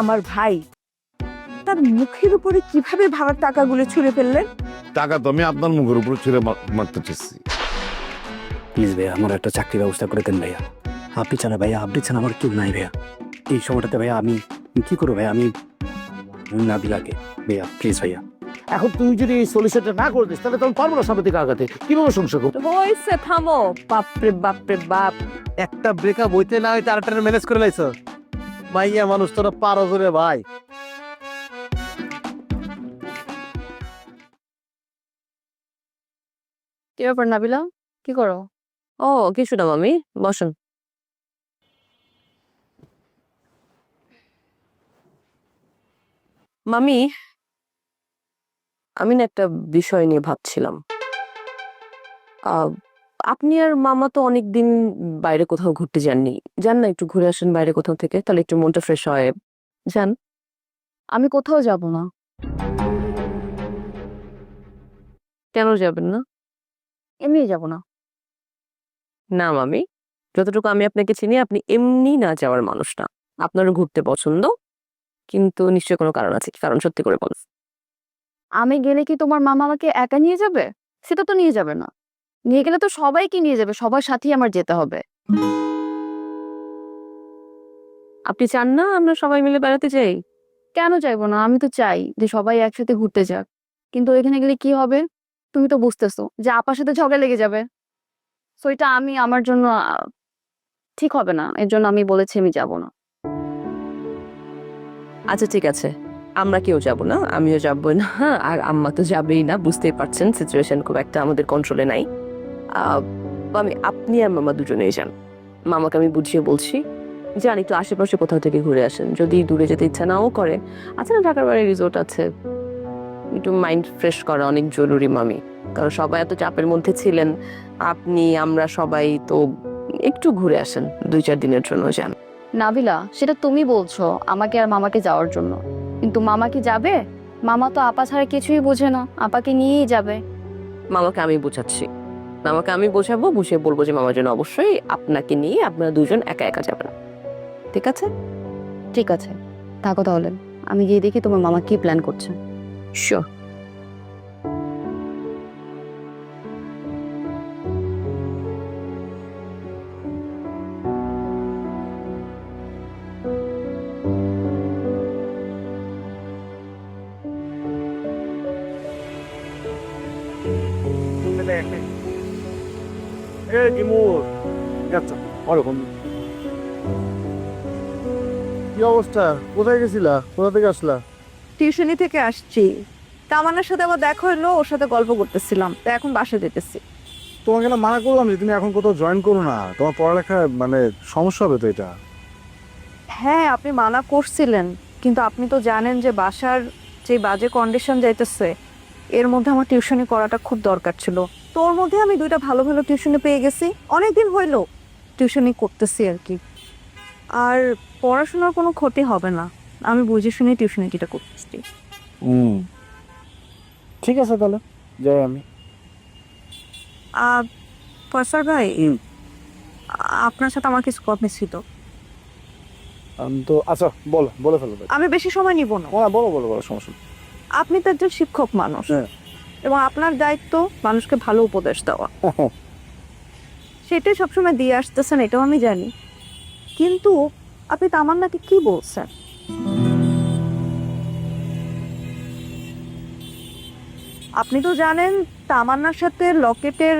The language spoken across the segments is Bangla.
আমার ভাই। তার মুখের উপরে কীভাবে ভাড়ার টাকাগুলো ছুঁড়ে ফেললেন? টাকা তো আমি আপনার মুখের উপর ছেড়ে মারতে চেয়েছি। প্লিজ ভাইয়া আমার একটা চাকরি ব্যবস্থা করে দেন ভাইয়া। আপনি ছাড়া ভাইয়া আপনি ছাড়া আমার কেউ নাই ভাইয়া। এই সময়টাতে ভাইয়া আমি কি করব ভাইয়া? আমি নাবিলাকে ভাইয়া প্লিজ ভাইয়া। এখন তুই যদি এই সলিউশনটা না করে দিস তাহলে তখন পারব না সামনে থেকে কীভাবে সংসার করব থামো। বাপরে বাপরে বাপ। একটা ব্রেকআপ হইতে না হইতে আরেকটা ম্যানেজ করে লাইছ? মাইয়া মানুষ তোরা পারো করে ভাই। কি ব্যাপার নাবিলা? কি করো? ও কিছু না মামি বসুন। মামি আমি না একটা বিষয় নিয়ে ভাবছিলাম। আহ, আপনি আর মামা তো অনেকদিন বাইরে কোথাও ঘুরতে যাননি। যান না একটু ঘুরে আসেন বাইরে কোথাও থেকে তাহলে একটু মনটা ফ্রেশ হয়। যান। আমি কোথাও যাব না। কেন যাবেন না? এমনি যাব না। না মামি যতটুকু আমি আপনাকে চিনি আপনি এমনি না যাওয়ার মানুষ না। আপনারও ঘুরতে পছন্দ কিন্তু নিশ্চয়ই কোনো কারণ আছে কারণ সত্যি করে বল আমি গেলে কি তোমার মামা আমাকে একা নিয়ে যাবে? সেটা তো নিয়ে যাবে না। নিয়ে গেলে তো সবাইকে নিয়ে যাবে সবার সাথেই আমার যেতে হবে। আপনি চান না আমরা সবাই মিলে বেড়াতে যাই? কেন চাইব না? আমি তো চাই যে সবাই একসাথে ঘুরতে যাক। কিন্তু ওইখানে গেলে কি হবে? তুমি তো বুঝতেছো যে আপার সাথে ঝগড়া লেগে যাবে। সো এটা আমি আমার জন্য ঠিক হবে না। এর জন্য আমি বলেছি আমি যাব না। আচ্ছা ঠিক আছে। আমরা কেউ যাব না আমিও যাব না। আর আম্মা তো যাবেই না বুঝতেই পারছেন সিচুয়েশন খুব একটা আমাদের কন্ট্রোলে নাই। আমি আপনি আর মামা দুজনেই যান। মামাকে আমি বুঝিয়ে বলছি যান একটু আশেপাশে কোথাও থেকে ঘুরে আসেন। যদি দূরে যেতে ইচ্ছা নাও করে। আছে না ঢাকার বাড়ি রিসোর্ট আছে। একটু মাইন্ড ফ্রেশ করা অনেক জরুরি মামি। কারণ সবাই এত চাপের মধ্যে ছিলেন। আপনি আমরা সবাই তো একটু ঘুরে আসেন। দুই চার দিনের জন্য যান। নাবিলা সেটা তুমি বলছো আমাকে আর মামাকে যাওয়ার জন্য। কিন্তু মামা কি যাবে? মামা তো আপা ছাড়া কিছুই বোঝে না। আপাকে নিয়েই যাবে। মামাকে আমি বোঝাচ্ছি। মামাকে আমি বোঝাবো বুঝে বলব যে মামার জন্য অবশ্যই আপনাকে নিয়ে আপনারা দুজন একা একা যাবেন। ঠিক আছে? ঠিক আছে। থাকো তাহলে। আমি গিয়ে দেখি তোমার মামা কি প্ল্যান করছে। শিওর কি অবস্থা? কোথায় গেছিলা? কোথা থেকে আসলা? টিউশনি থেকে আসছি। তামান্নার সাথে আমার দেখা হলো ওর সাথে গল্প করতেছিলাম। তা এখন বাসা যেতেছি। তোমাকে না মানা করলাম যে তুমি এখন কোথাও জয়েন করো না। তোমার পড়ালেখা মানে সমস্যা হবে তো এটা? হ্যাঁ আপনি মানা করছিলেন কিন্তু আপনি তো জানেন যে বাসার যে বাজে কন্ডিশন যাইতেছে এর মধ্যে আমার টিউশনি করাটা খুব দরকার ছিল। তোর মধ্যে আমি দুইটা ভালো ভালো টিউশনি পেয়ে গেছি। অনেক দিন হইল টিউশনি করতেছি আর কি। আর পড়াশোনার কোনো ক্ষতি হবে না। আমি বুঝে শুনে টিউশনিটা করতেছি হুম। ঠিক আছে তাহলে যাই আমি। আর ফয়সাল ভাই আপনার সাথে আমার কিছু কথা ছিল। তো আচ্ছা বলো বলে ফেলো আমি বেশি সময় নিব না। হ্যাঁ বলো বলো বলো সমস্যা আপনি তো একজন শিক্ষক মানুষ। হ্যাঁ। এবং আপনার দায়িত্ব মানুষকে ভালো উপদেশ দেওয়া। সেটাই সবসময় দিয়ে আসতেছেন এটাও আমি জানি। কিন্তু আপনি তামান্নাকে কি বলছেন? আপনি তো জানেন তামান্নার সাথে লকেটের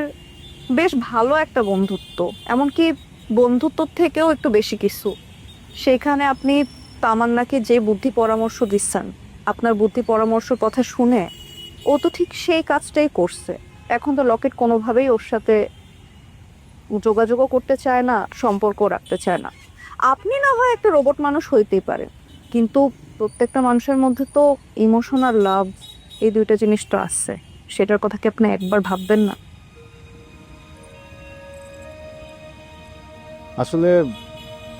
বেশ ভালো একটা বন্ধুত্ব। এমনকি বন্ধুত্ব থেকেও একটু বেশি কিছু। সেখানে আপনি তামান্নাকে যে বুদ্ধি পরামর্শ দিচ্ছেন, আপনার বুদ্ধি পরামর্শের কথা শুনে, ও তো ঠিক সেই কাজটাই করছে। এখন তো লকেট কোনোভাবেই ওর সাথে যোগাযোগও করতে চায় না সম্পর্ক রাখতে চায় না। আপনি না হয় একটা রোবট মানুষ হইতেই পারে। কিন্তু প্রত্যেকটা মানুষের মধ্যে তো ইমোশন আর লাভ এই দুইটা জিনিস তো আছে। সেটার কথা কি আপনি একবার ভাববেন না? আসলে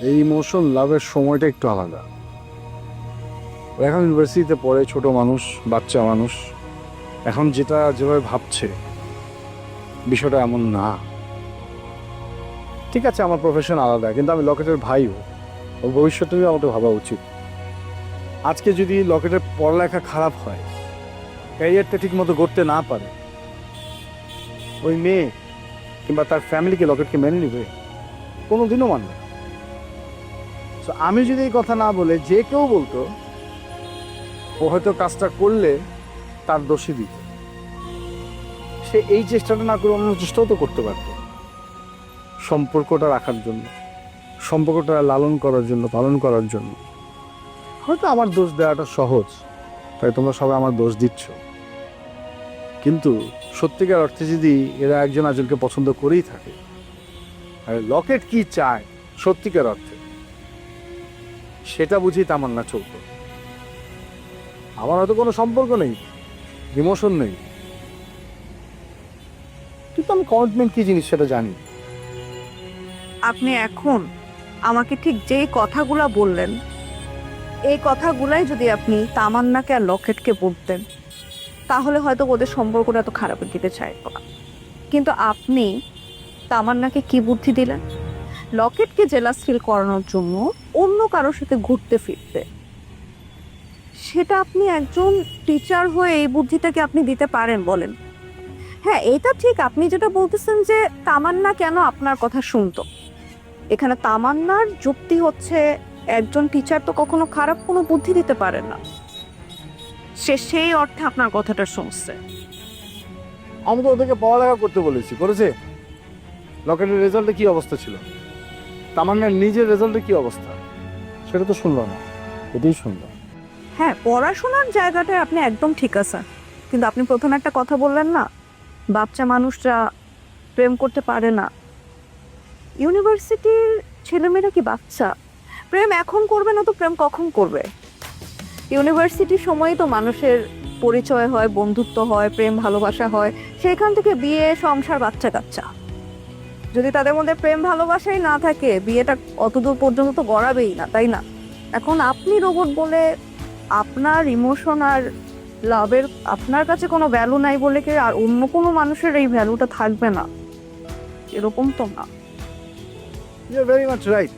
এই ইমোশন লাভের সময়টা একটু আলাদা। এখন ইউনিভার্সিটিতে পড়ে ছোট মানুষ, বাচ্চা মানুষ, এখন যেটা যেভাবে ভাবছে, বিষয়টা এমন না। ঠিক আছে আমার প্রফেশন আলাদা কিন্তু আমি লকেটের ভাইও ওর ভবিষ্যতেও আমাকে ভাবা উচিত। আজকে যদি লকেটের পড়ালেখা খারাপ হয় ক্যারিয়ারটা ঠিক মতো করতে না পারে ওই মেয়ে কিংবা তার ফ্যামিলিকে লকেটকে মেনে নেবে কোনোদিনও মানবে না। So, আমি যদি এই কথা না বলে যে কেউ বলতো ও হয়তো কাজটা করলে তার দোষী দিত। সে এই চেষ্টাটা না করে অন্য চেষ্টাও তো করতে পারত। সম্পর্কটা রাখার জন্য, সম্পর্কটা লালন করার জন্য, পালন করার জন্য। হয়তো আমার দোষ দেওয়াটা সহজ, তাই তোমরা সবাই আমার দোষ দিচ্ছ। কিন্তু সত্যিকার অর্থে যদি এরা একজন একজনকে পছন্দ করেই থাকে, আর লকেট কি চায় সত্যিকার অর্থে, সেটা বুঝি তামান্না চলতো। আমার হয়তো কোনো সম্পর্ক নেই, ইমোশন নেই। কিন্তু আমি কমিটমেন্ট কি জিনিস সেটা জানি আপনি এখন আমাকে ঠিক যেই কথাগুলা বললেন, এই কথাগুলাই যদি আপনি তামান্নাকে আর লকেটকে বলতেন, তাহলে হয়তো ওদের সম্পর্কটা এত খারাপের দিকে চাইতো না। কিন্তু আপনি তামান্নাকে কি বুদ্ধি দিলেন? লকেটকে জেলাস ফিল করানোর জন্য অন্য কারোর সাথে ঘুরতে ফিরতে। সেটা আপনি একজন টিচার হয়ে এই বুদ্ধিটাকে আপনি দিতে পারেন বলেন। হ্যাঁ এটা ঠিক। আপনি যেটা বলতেছেন যে তামান্না কেন আপনার কথা শুনতো? এখানে তামান্নার যুক্তি হচ্ছে একজন টিচার তো কখনো খারাপ কোনো বুদ্ধি দিতে পারে না। সে সেই অর্থে আপনার কথাটা শুনছে। আমি তো ওদেরকে পড়ালেখা করতে বলেছি করেছে? লকেটের রেজাল্টে কি অবস্থা ছিল? তামান্নার নিজের রেজাল্টে কি অবস্থা? সেটা তো শুনলো না এটাই শুনলো। হ্যাঁ পড়াশোনার জায়গাটায় আপনি একদম ঠিক আছেন। কিন্তু আপনি প্রথমে একটা কথা বললেন না বাচ্চা মানুষরা প্রেম করতে পারে না। ইউনিভার্সিটির ছেলেমেয়েরা কি বাচ্চা? প্রেম এখন করবে না তো প্রেম কখন করবে? ইউনিভার্সিটির সময়ই তো মানুষের পরিচয় হয়, বন্ধুত্ব হয়, প্রেম, ভালোবাসা হয়। সেখান থেকে বিয়ে, সংসার বাচ্চা কাচ্চা যদি তাদের মধ্যে প্রেম, ভালোবাসাই না থাকে, বিয়েটা অতদূর পর্যন্ত তো গড়াবেই না, তাই না? এখন আপনি রোবট বলে আপনার ইমোশন আর লাভের, আপনার কাছে কোনো ভ্যালু নাই বলে কি আর অন্য কোনো মানুষের এই ভ্যালুটা থাকবে না? এরকম তো না। You very much right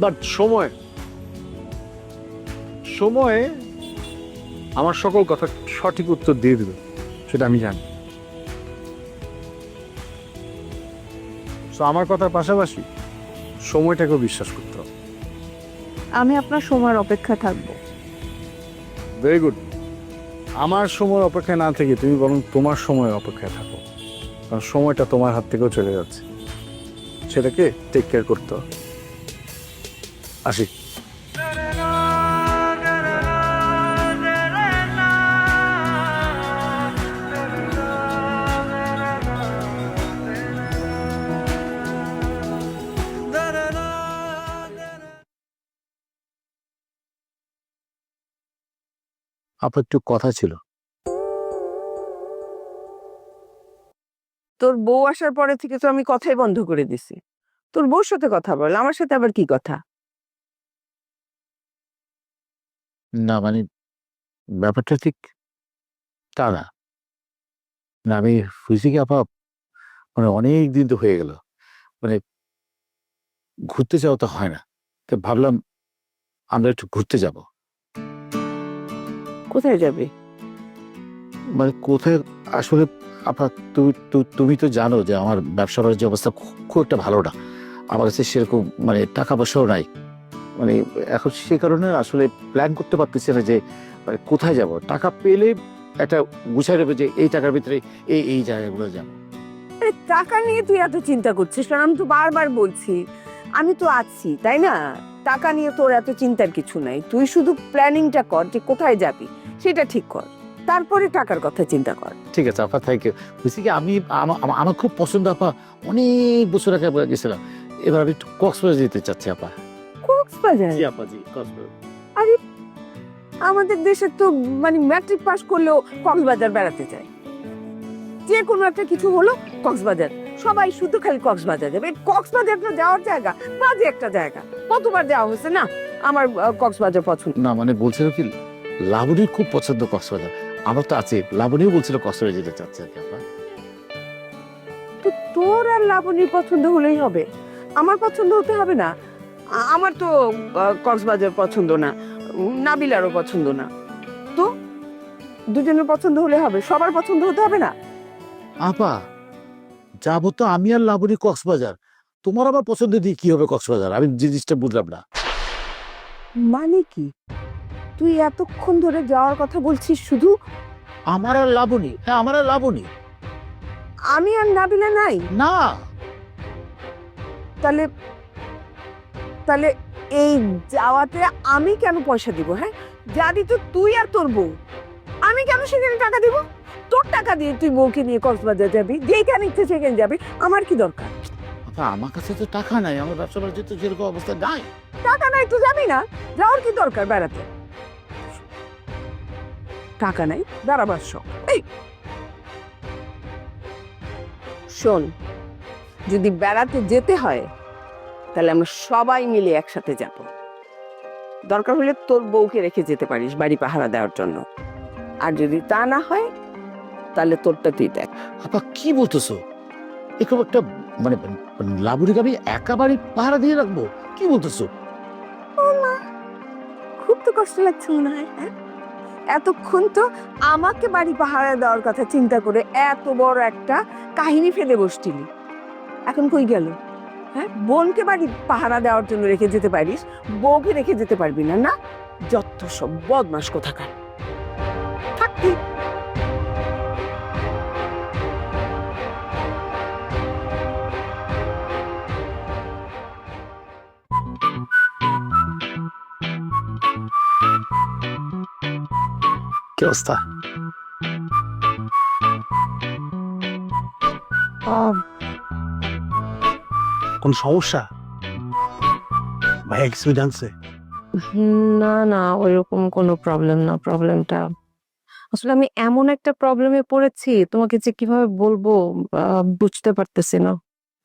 but সময় সময়ে আমার সকল কথা সঠিক উত্তর দিয়ে দিবে সেটা আমি জানি। So, আমার কথার পাশাপাশি সময়টাকেও বিশ্বাস করতে হবে। আমি আপনার সময়ের অপেক্ষায় থাকব। ভেরি গুড আমার সময় অপেক্ষায় না থেকে তুমি বরং তোমার সময় অপেক্ষায় থাকো। সময়টা তোমার হাত থেকেও চলে যাচ্ছে। সেটাকে টেক কেয়ার করতে আসি। আপনার একটু কথা ছিল। তোর বউ আসার পরে থেকে তো আমি কথাই বন্ধ করে দিছি। তোর বউর সাথে কথা বল আমার সাথে আবার কি কথা? না মানে ব্যাপারটা ঠিক তা না। না আমি ফুসি কি আপা মানে অনেক দিন তো হয়ে গেল। মানে ঘুরতে যাওয়া তো হয় না। তো ভাবলাম আমরা একটু ঘুরতে যাব। কোথায় যাবে? মানে কোথায় আসলে আপা, তুমি, তু- তুমি তো জানো যে আমার ব্যবসা বাণিজ্য অবস্থা খুব একটা ভালো না। আমার কাছে সেরকম মানে টাকা পয়সাও নাই। মানে এখন সে কারণে আসলে প্ল্যান করতে পারতেছি না যে মানে কোথায় যাব? টাকা পেলে একটা গুছাই নেবে যে, এই টাকার ভিতরে এই এই জায়গাগুলো যাব। আরে, টাকা নিয়ে তুই এত চিন্তা করছিস কারণ আমি তো বারবার বলছি। আমি তো আছি, তাই না? টাকা নিয়ে তোর এত চিন্তার কিছু নাই। তুই শুধু প্ল্যানিংটা কর যে, কোথায় যাবি, সেটা ঠিক কর। তারপরে টাকার কথা চিন্তা কর। ঠিক আছে আপা থ্যাংক ইউ কি আমি আমা- আমা- আমার খুব পছন্দ আপা অনেক বছর আগে আমরা গেছিলাম। এবার আমি একটু কক্সবাজার যেতে চাচ্ছি আপা। কক্সবাজার? জি আপা জি কক্সবাজার। আমাদের দেশে তো মানে ম্যাট্রিক পাস করলেও কক্সবাজার বেড়াতে যায়। যে কোনো একটা কিছু হলো কক্সবাজার। সবাই শুধু খালি কক্সবাজার যাবে। এই কক্সবাজারটা যাওয়ার জায়গা বাজে একটা জায়গা। কতবার যাওয়া হয়েছে না? আমার কক্সবাজার পছন্দ। না মানে বলছিল কি লাবণীর খুব পছন্দ কক্সবাজার। আমার তো আছে। লাবণীও বলছিল কক্সবাজার যেতে চাচ্ছে আর কি আপা তো তোর আর লাবণীর পছন্দ হলেই হবে। আমার পছন্দ হতে হবে না। আমার তো কক্সবাজার পছন্দ না। নাবিলারও পছন্দ না। তো? দুজনের পছন্দ হলে হবে। সবার পছন্দ হতে হবে না? আপা যাব তো আমি আর লাবণী কক্সবাজার। তোমার আবার পছন্দ দিয়ে কি হবে কক্সবাজার? আমি জিনিসটা বুঝলাম না। মানে কি? তুই এতক্ষণ ধরে যাওয়ার কথা বলছিস শুধু? আমার আর লাবণী হ্যাঁ আমার আর লাবণী আমি আর নাবিলা নাই? না। তাহলে তাহলে এই যাওয়াতে আমি কেন পয়সা দিব হ্যাঁ? যা দিত তুই আর তোর বউ। আমি কেন সেখানে টাকা দিব? তোর টাকা দিয়ে তুই বউকে নিয়ে কক্সবাজার যাবি যেখানে ইচ্ছে সেখানে যাবি আমার কি দরকার? আপা আমার কাছে তো টাকা নাই আমার ব্যবসা বাণিজ্য তো যেরকম অবস্থা নাই। টাকা নাই তো যাবি না? যাওয়ার কি দরকার বেড়াতে? টাকা নাই দাঁড়াবার শখ। এই! শোন যদি বেড়াতে যেতে হয় তাহলে আমরা সবাই মিলে একসাথে যাব। দরকার হলে তোর বউকে রেখে যেতে পারিস বাড়ি পাহারা দেওয়ার জন্য। আর যদি তা না হয় তাহলে তোরটা তুই দেখ। আপা কি বলতেছো? এরকম একটা মানে লাবণীকে আমি একা বাড়ি পাহারা দিয়ে রাখব। কি বলতেছো? খুব তো কষ্ট লাগছে মনে হয় হ্যাঁ? এতক্ষণ তো আমাকে বাড়ি পাহারা দেওয়ার কথা চিন্তা করে এত বড় একটা কাহিনী ফেলে বসছিলি। এখন কই গেল? হ্যাঁ বোনকে বাড়ি পাহারা দেওয়ার জন্য রেখে যেতে পারিস, বউকে রেখে যেতে পারবি না না? যত সব বদমাস কোথাকার। থাকবি কি অবস্থা কোন সমস্যা? ভাইয়া কিছু জানছে? না না ওইরকম কোনো প্রবলেম না প্রবলেমটা আসলে আমি এমন একটা প্রবলেমে পড়েছি তোমাকে যে কীভাবে বলব বুঝতে পারতেছি না।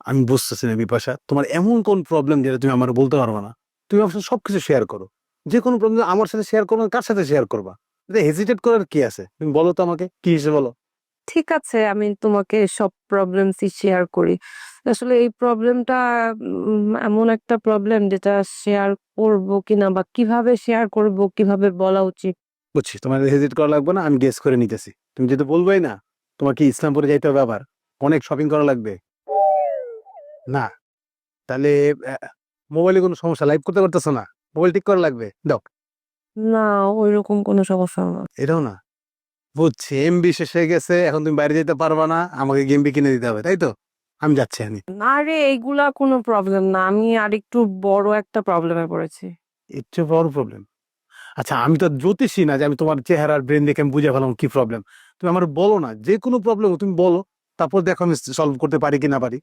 আমি বুঝতেছি না বিপাশা তোমার এমন কোন প্রবলেম যেটা তুমি আমার বলতে পারবে না? তুমি সাথে সবকিছু শেয়ার করো। যে কোনো প্রবলেম আমার সাথে শেয়ার করো না, কার সাথে শেয়ার করবা? হেজিটেট করার কি আছে? তুমি বলো তো আমাকে কি হিসেবে বলো? ঠিক আছে আমি তোমাকে সব প্রবলেমসই শেয়ার করি। আসলে এই প্রবলেমটা এমন একটা প্রবলেম যেটা শেয়ার করব কিনা বা কীভাবে শেয়ার করব কীভাবে বলা উচিত? বুঝছি তোমার হেজিট করা লাগবে না আমি গেস করে নিতেছি। তুমি যেহেতু বলবোই না তোমাকে ইসলামপুরে যাইতে হবে আবার? অনেক শপিং করা লাগবে। না তাহলে মোবাইলে কোনো সমস্যা লাইভ করতে পারতেছো না। মোবাইল ঠিক করা লাগবে দাও। না ওইরকম কোনো সমস্যা না। এটাও না। বুঝছি এমবি শেষ হয়ে গেছে এখন তুমি বাইরে যেতে পারবা না আমাকে গেমবি কিনে দিতে হবে তাই তো? আমি যাচ্ছি আমি না রে এইগুলা কোনো প্রবলেম না আমি আর একটু বড় একটা প্রবলেমে পড়েছি। চেয়ে বড় প্রবলেম আচ্ছা আমি তো জ্যোতিষী না যে আমি তোমার চেহারার ব্রেন দেখে আমি বুঝে ফেলাম কি প্রবলেম তুমি আমার বলো না যে কোনো প্রবলেম তুমি বলো তারপর দেখো আমি সলভ করতে পারি কি না পারি।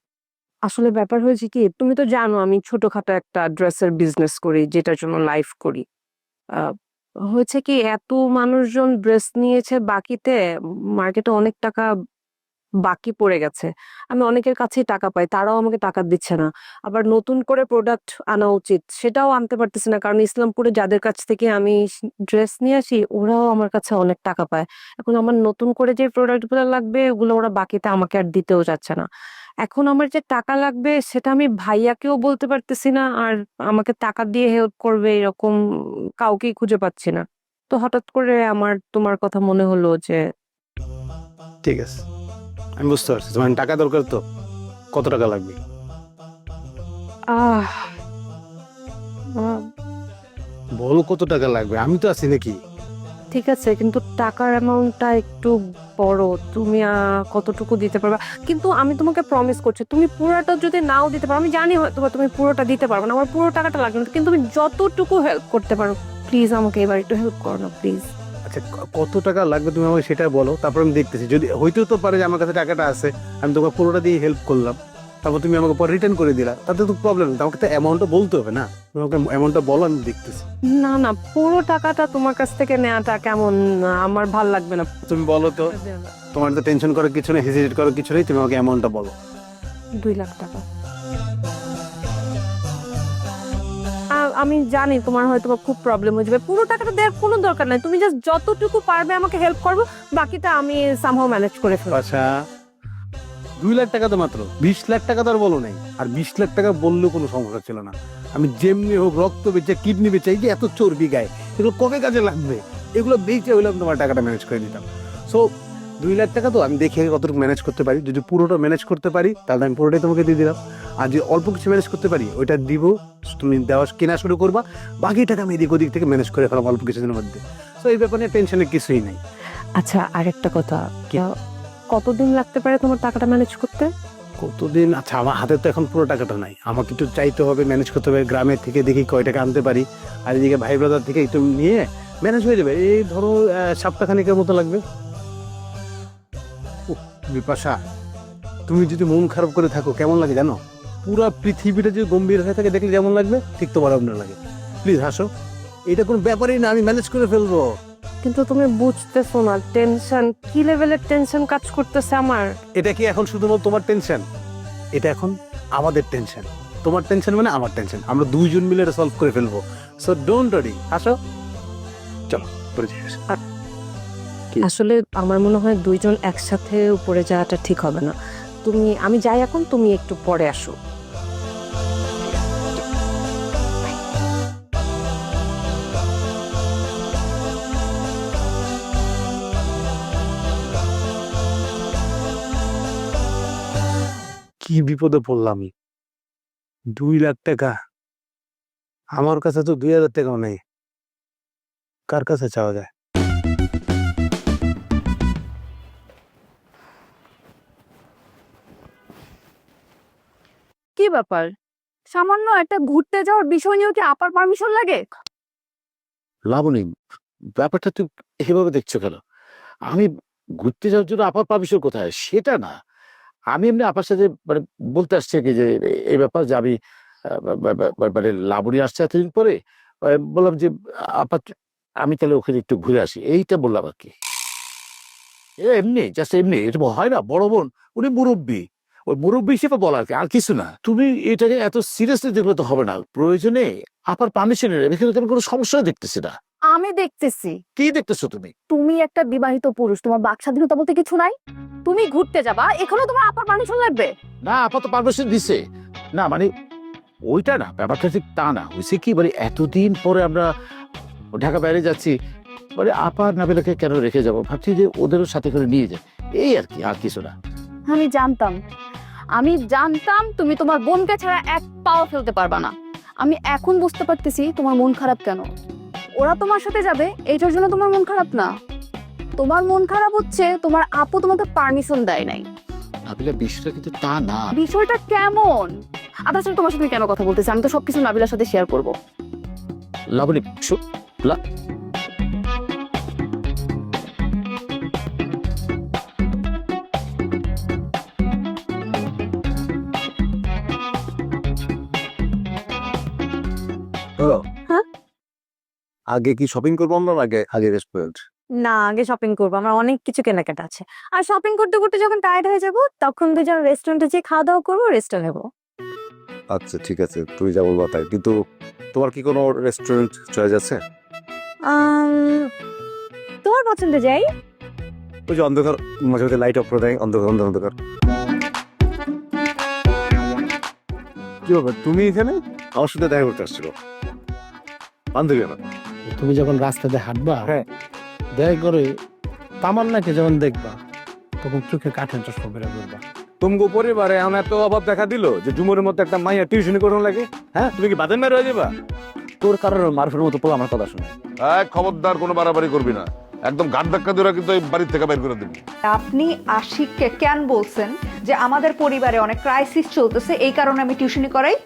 আসলে ব্যাপার হয়েছে কি তুমি তো জানো আমি ছোটখাটো একটা ড্রেসের বিজনেস করি যেটার জন্য লাইভ করি। হয়েছে কি এত মানুষজন ড্রেস নিয়েছে বাকিতে, মার্কেটে অনেক টাকা বাকি পড়ে গেছে। আমি অনেকের কাছেই টাকা পাই, তারাও আমাকে টাকা দিচ্ছে না। আবার নতুন করে প্রোডাক্ট আনা উচিত, সেটাও আনতে পারতেছি না। কারণ ইসলামপুরে যাদের কাছ থেকে আমি ড্রেস নিয়ে আসি, ওরাও আমার কাছে অনেক টাকা পায়। এখন আমার নতুন করে যে প্রোডাক্টগুলো লাগবে, ওগুলো ওরা বাকিতে আমাকে আর দিতেও যাচ্ছে না। এখন আমার যে টাকা লাগবে সেটা আমি ভাইয়াকেও বলতে পারতেছি না আর আমাকে টাকা দিয়ে হেল্প করবে এরকম কাউকেই খুঁজে পাচ্ছি না। তো হঠাৎ করে আমার তোমার কথা মনে হলো যে ঠিক আছে। আমি বুঝতে পারছি। তোমার টাকা দরকার তো। কত টাকা লাগবে? আহ আহ, বলো কত টাকা লাগবে। আমি তো আছি নাকি। ঠিক আছে, কিন্তু টাকার অ্যামাউন্টটা একটু বড়। তুমি কতটুকু দিতে পারবে? কিন্তু আমি তোমাকে প্রমিস করছি, তুমি পুরোটা যদি নাও দিতে পারো, আমি জানি হয়তো তুমি পুরোটা দিতে পারবে না, আমার পুরো টাকাটা লাগবে না, কিন্তু তুমি যতটুকু হেল্প করতে পারো প্লিজ আমাকে এবার একটু হেল্প করো না প্লিজ আচ্ছা কত টাকা লাগবে তুমি আমাকে সেটা বলো, তারপর আমি দেখতেছি। যদি, হইতেও তো পারে যে আমার কাছে টাকাটা আছে, আমি তোমাকে পুরোটা দিয়ে হেল্প করলাম। তারপর তুমি আমাকে পরে রিটার্ন করে দিলা তাতে তো প্রবলেম নেই আমাকে তো অ্যামাউন্টটা বলতে হবে না তোমাকে অ্যামাউন্টটা বলো আমি দেখতেছি। না না পুরো টাকাটা তোমার কাছ থেকে নেওয়াটা কেমন আমার ভালো লাগবে না। তুমি বলো তো তোমার তো টেনশন করার কিছু নেই হেজিটেট করার কিছু নেই তুমি আমাকে অ্যামাউন্টটা বলো। দুই লাখ টাকা। আমি জানি তোমার হয়তো খুব প্রবলেম হয়ে যাবে পুরো টাকাটা দেওয়ার কোনো দরকার নাই তুমি জাস্ট যতটুকু পারবে আমাকে হেল্প করব বাকিটা আমি সামহাও ম্যানেজ করে ফেলব। আচ্ছা। দুই লাখ টাকা তো মাত্র। বিশ লাখ টাকা তো আর বলো নাই। আর বিশ লাখ টাকা বললেও কোনো সমস্যা ছিল না। আমি যেমনি হোক রক্ত বেচে, কিডনি বেচে, এই যে এত চর্বি গায়ে, এগুলো কবে কাজে লাগবে? এগুলো বেচে হইলে আমি তোমার টাকাটা ম্যানেজ করে দিতাম সো দুই লাখ টাকা তো আমি দেখি কতটুকু ম্যানেজ করতে পারি। যদি পুরোটা ম্যানেজ করতে পারি, তাহলে আমি পুরোটাই তোমাকে দিয়ে দিলাম। আর যদি অল্প কিছু ম্যানেজ করতে পারি, ওইটা দিব, তুমি দেওয়া কেনা শুরু করবা। বাকি টাকা আমি এদিক ওদিক থেকে ম্যানেজ করে ফেলাম অল্প কিছুদিনের মধ্যে। সো এই ব্যাপারে টেনশনের কিছুই নেই। আচ্ছা আরেকটা কথা। কতদিন লাগতে পারে তোমার টাকাটা ম্যানেজ করতে? কতদিন? আচ্ছা আমার হাতে তো এখন পুরো টাকাটা নাই। আমাকে একটু চাইতে হবে ম্যানেজ করতে হবে গ্রামের থেকে দেখি কয় টাকা আনতে পারি। আর এদিকে ভাই ব্রাদার থেকে একটু নিয়ে ম্যানেজ হয়ে যাবে। এই ধরো সপ্তাহখানিকের মতো লাগবে। বিপাশা তুমি যদি মন খারাপ করে থাকো কেমন লাগে জানো? পুরো পৃথিবীটা যদি গম্ভীর হয়ে থাকে দেখলে যেমন লাগবে ঠিক তোমার আপনার লাগে। প্লিজ হাসো। এটা কোনো ব্যাপারই না আমি ম্যানেজ করে ফেলব। কিন্তু তুমি বুঝতেছো না টেনশন কি লেভেলের টেনশন কাজ করতেছে আমার? এটা কি এখন শুধুমাত্র তোমার টেনশন এটা এখন আমাদের টেনশন তোমার টেনশন মানে আমার টেনশন আমরা দুইজন মিলে এটা সলভ করে ফেলব। সো ডোন্ট আসো। চলো। আসলে আমার মনে হয় দুইজন একসাথে উপরে যাওয়াটা ঠিক হবে না। তুমি আমি যাই এখন তুমি একটু পরে আসো। কি বিপদে পড়লাম? আমি দুই লাখ টাকা। আমার কাছে তো দুই হাজার টাকাও নেই। কার কাছে চাওয়া যায়? কি ব্যাপার? সামান্য একটা ঘুরতে যাওয়ার বিষয় নিয়েও কি আপার পারমিশন লাগে? লাবণী ব্যাপারটা তুই এভাবে দেখছ কেন? আমি ঘুরতে যাওয়ার জন্য আপার পারমিশন কোথায়? সেটা না। আমি এমনি আপনার সাথে মানে বলতে আসছি কি যে, এই ব্যাপার যে আমি মানে লাবণী আসছে এতদিন পরে বললাম যে আপাত আমি তাহলে ওখানে একটু ঘুরে আসি। এইটা বললাম আর কি। এমনি জাস্ট এমনি, এটা হয় না, বড় বোন, উনি মুরব্বী। ওই মুরব্বী হিসেবে বলা আর কি আর কিছু না। তুমি এটাকে এত সিরিয়াসলি দেখলে তো হবে না। প্রয়োজনে আপার পারমিশনের এখানে তো আমি কোনো সমস্যা দেখতেছি না। আমি দেখতেছি। কি দেখতেছো তুমি? তুমি একটা বিবাহিত পুরুষ তোমার বাক স্বাধীনতা বলতে কিছু নাই? তুমি ঘুরতে যাবা এখানেও তোমার আপার পারমিশন লাগবে? না আপা তো পারমিশন দিছে। না মানে ওইটা না ব্যাপারটা ঠিক তা না। হয়েছে কি মানে এতদিন পরে আমরা ঢাকা বাইরে যাচ্ছি মানে আপার নাবিলাকে কেন রেখে যাব? ভাবছি যে ওদেরও সাথে করে নিয়ে যায় এই আর কি আর কিছু না। আমি জানতাম। আমি জানতাম তুমি তোমার বোনকে ছাড়া এক পাও ফেলতে পারবা না। আমি এখন বুঝতে পারতেছি তোমার মন খারাপ কেন। ওরা তোমার সাথে যাবে এইটার জন্য তোমার মন খারাপ না। তোমার মন খারাপ হচ্ছে তোমার আপু তোমাকে পারমিশন দেয় নাই। নাবিলা বিষয়টা কিন্তু তা না। বিষয়টা কেমন? আর তোমার সাথে আমি কেন কথা বলতেছি? আমি তো সবকিছু নাবিলার সাথে শেয়ার করব। লাবণী শো- লা- আগে কি শপিং করব আমরা না আগে আগে রেস্টুরেন্ট না আগে শপিং করব। আমার অনেক কিছু কেনাকাটা আছে। আর শপিং করতে করতে যখন টায়ার্ড হয়ে যাব তখন দুজন রেস্টুরেন্টে যেয়ে খাওয়া দাওয়া করব রেস্টে নেব। আচ্ছা ঠিক আছে। তুমি যা বলবা তাই। কিন্তু তোমার কি কোনো রেস্টুরেন্ট চয়েস আছে? তোমার পছন্দ যাই। ওই যে অন্ধকার মাঝে মাঝে লাইট অফ করে দেয় অন্ধকার অন্ধকার অন্ধকার। কি ব্যাপার? তুমি এখানে? আমার সাথে দেখা করতে আসছিল। বান্ধবী আমার। তুমি যখন রাস্তাতে হাঁটবা হ্যাঁ। দয়া করে তামান্নাকে যখন দেখবা তখন চোখে কাঠের চশমা বেড়ে করবা তুমগো পরিবারে এমন এত অভাব দেখা দিল যে মতো একটা মাইয়া টিউশনি করানো লাগে? হ্যাঁ? তুমি কি বাদে মেরে হয়ে যাবা? তোর কারণে মারফের মতো পোলা আমার কথা শুনে। এক খবরদার কোনো বাড়াবাড়ি করবি না। একদম ঘাট ধাক্কা ওরা কিন্তু এই বাড়ির থেকে বের করে দিবি। আপনি আশিককে কেন বলছেন যে আমাদের পরিবারে অনেক ক্রাইসিস চলতেছে এই কারণে আমি টিউশনি করাই?